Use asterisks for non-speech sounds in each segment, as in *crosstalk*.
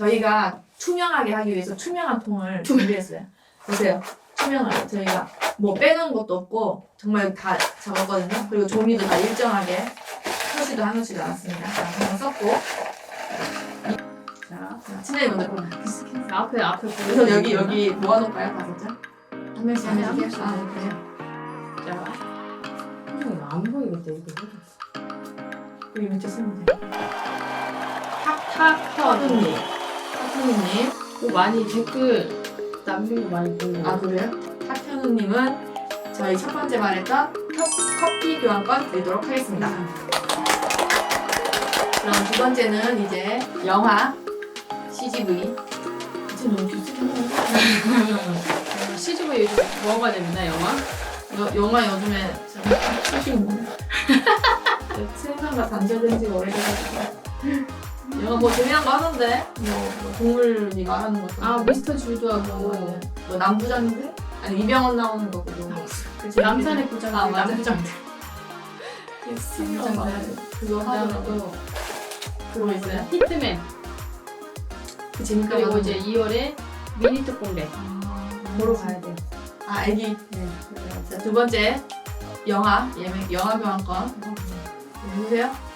저희가 투명하게 하기 위해서 투명한 통을 준비했어요. 보세요. 투명하게 저희가 뭐 빼놓은 것도 없고 정말 다 적었거든요. 그리고 종이도 다 일정하게 표시도 하놓지도 않았습니다. 자, 한번 썼고 자, 자, 친절히 먼저 보면 앞에 앞에 그래서 여기 여기 모아놓을까요? 다섯 장? 한 명씩 한한 명씩? 명씩. 아, 그래요? 자, 표정이 안 보이겠다 이렇게. 여기 밑에 쓰면 돼요. 탁탁현우님. 하트님 또 많이 댓글 남긴 거 많이 보는 아 거. 그래요? 하현우님은 저희 첫 번째 말했던 컵, 커피 교환권 드리도록 하겠습니다. 그럼 두 번째는 이제 영화 CGV 지금 너무 비슷하네요. *laughs* CGV 요즘 뭐가 됩니다 영화? 여, 영화 요즘에 사실 생각 다 단절된 지가 오래돼가지고 영화 뭐 재미난 거 하는데? 뭐, 뭐. 동물이 말하는 것도 아. 미스터 주드하고. 뭐, 뭐 남부장들? 아니 이병헌 나오는 거고. 그 남산의 부장. 아 맞아. 남부장들 남부장들 그거 하더라고. 그거 있어요? 또 히트맨. 그 재밌다 그리고 이제 2월에 미니 특공대. 보러 가야 돼요. 아 애기. 네. 자, 두 번째 영화 예매 영화 교환권. 누구세요?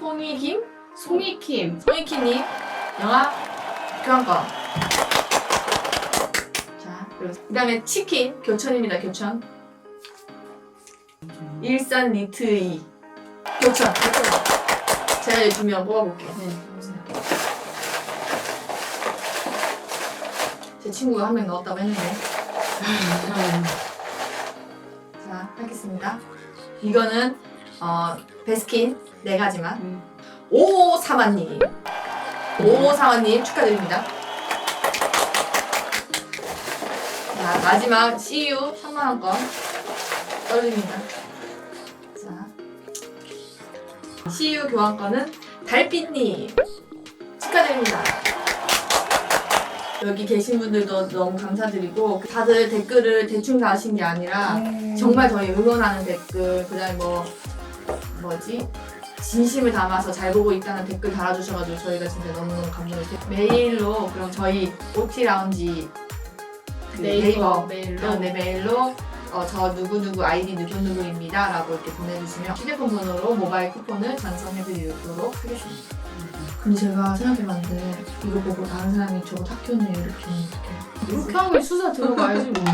송이김? 송이킴 송이킴님 영화 교환권. 자 그 다음에 치킨 교천입니다 교천 일산 리트이. 교천 교천 제가 이 두명 뽑아볼게요. 네. 제 친구가 한 명 넣었다고 했는데. *laughs* 자 하겠습니다. 이거는 어 베스킨 네 가지만. 음. 오사마님. 오사마님 축하드립니다. 자 마지막 CU 3만 원권 떨어집니다. 자 CU 교환권은 달빛님 축하드립니다. 여기 계신 분들도 너무 감사드리고 다들 댓글을 대충 다하신 게 아니라 정말 저희 응원하는 댓글 그다음에 뭐 뭐지? 진심을 담아서 잘 보고 있다는 댓글 달아주셔가지고 저희가 진짜 너무너무 감동했어요. 메일로 그럼 저희 OT 라운지 그 네이버 네이버 메일로. 네, 메일로 어, 저 누구누구 아이디 누구누구입니다 라고 이렇게 보내주시면 휴대폰 번호로 모바일 쿠폰을 전송해드리도록 하겠습니다. 근데 제가 생각해봤는데 이거 보고 다른 사람이 저거 탁현우 이렇게 이렇게 이렇게 하면 수사 들어가야지 뭐.